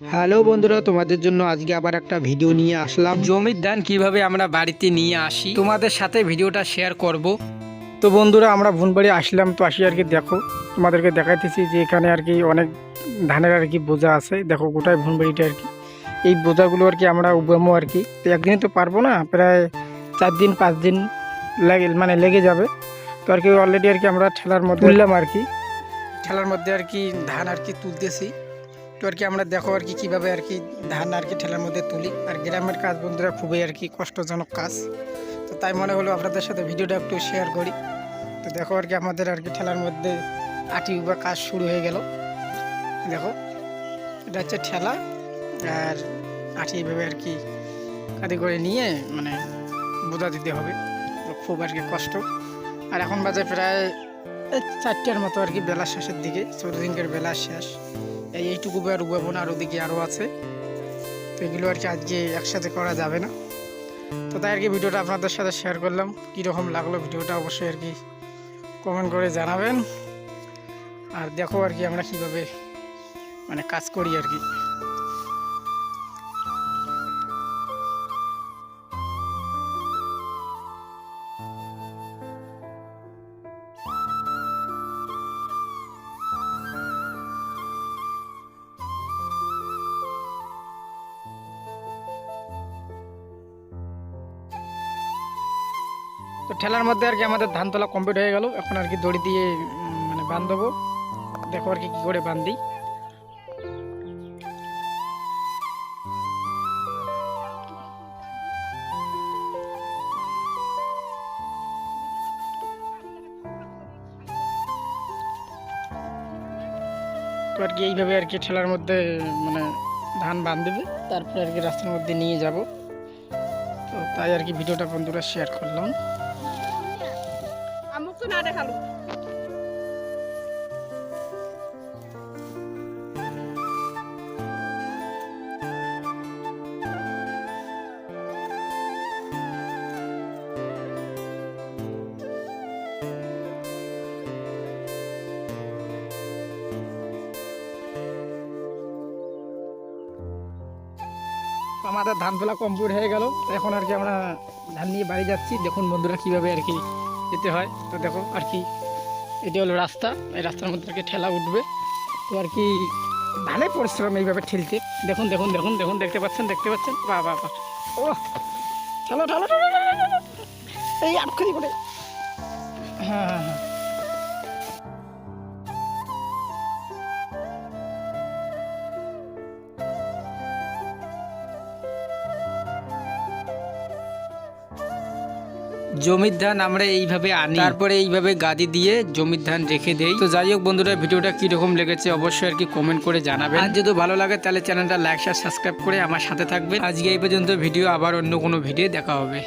Hello বন্ধুরা তোমাদের জন্য আজকে আবার একটা ভিডিও নিয়ে আসলাম। জমির ধান কীভাবে আমরা বাড়িতে নিয়ে আসি তোমাদের সাথে ভিডিওটা শেয়ার করব। তো বন্ধুরা আমরা ভুনবাড়ি আসলাম তো আসি আর কি দেখো তোমাদেরকে দেখাইতেছি যে এখানে আর কি অনেক ধানের আর কি বোঝা আছে। দেখো গোটাই ভুনবাড়িটা আর কি। এই বোঝাগুলো আর কি আমরা উবামো আর কি। তো একদিনে তো পারব না প্রায় চার দিন পাঁচ দিন লাগে মানে লেগে যাবে। তো আর কি অলরেডি আর কি আমরা ঠেলার মধ্যে তুললাম আর কি। ঠেলার মধ্যে আর কি ধান আর কি তুলতেছি। তো আর কি আমরা দেখো আর কি কীভাবে আর কি ধান আর কি ঠেলার মধ্যে তুলি আর গ্রামের কাজ বন্ধুরা খুবই আর কি কষ্টজনক কাজ তো তাই মনে হলো আপনাদের সাথে ভিডিওটা একটু শেয়ার করি তো দেখো আর কি আমাদের আর কি ঠেলার মধ্যে আটি বা কাজ শুরু হয়ে গেল দেখো এটা হচ্ছে ঠেলা আর আটি এইভাবে আর কি কাঁদি করে নিয়ে মানে বোঝা দিতে হবে খুব আর কি কষ্ট আর এখন বাজে প্রায় চারটার মতো আর কি বেলা শেষের দিকে চৌদিনকের বেলা শেষ এইটুকু আর উবাবো না আর ওদিকে আরও আছে। তো এগুলো আর কি আজকে একসাথে করা যাবে না। তো তাই আর কি ভিডিওটা আপনাদের সাথে শেয়ার করলাম। কীরকম লাগল ভিডিওটা অবশ্যই আর কি কমেন্ট করে জানাবেন। আর দেখো আর কি আমরা কীভাবে মানে কাজ করি আর কি। তো ঠেলার মধ্যে আর কি আমাদের ধান তোলা কমপ্লিট হয়ে গেল। এখন আর কি দড়ি দিয়ে মানে বাঁধবো। দেখো আর কি, কী করে বান্ধি তো আর কি এইভাবে আর কি ঠেলার মধ্যে মানে ধান বাঁধবে। তারপরে আর কি রাস্তার মধ্যে নিয়ে যাব। তো তাই আর কি ভিডিওটা বন্ধুরা শেয়ার করলাম। না দেখাল আমাদের ধান তোলা কমপ্লিট হয়ে গেল এখন আর কি আমরা ধান নিয়ে বাড়ি যাচ্ছি। দেখুন বন্ধুরা কীভাবে আর কি যেতে হয়। তো দেখো আর কি এটি হলো রাস্তা। এই রাস্তার মধ্যে আর কি ঠেলা উঠবে। তো আর কি ভালোই পরিশ্রম এইভাবে ঠেলতে। দেখুন দেখুন দেখুন দেখুন, দেখতে পাচ্ছেন দেখতে পাচ্ছেন? বা বা বা। ও ঠেলো ঠেলো। এই আটখানি করে হ্যাঁ হ্যাঁ হ্যাঁ। জমির ধান আমরা এইভাবে আনি। তারপরে এইভাবে গাদি দিয়ে জমির ধান রেখে দেই। তো যাই হোক বন্ধুরা, ভিডিওটা কীরকম লেগেছে অবশ্যই আর কি কমেন্ট করে জানাবেন। আর যদি ভালো লাগে, তাহলে চ্যানেলটা লাইক শেয়ার সাবস্ক্রাইব করে আমার সাথে থাকবেন। আজকে এই পর্যন্ত ভিডিও, আবার অন্য কোনো ভিডিও দেখা হবে।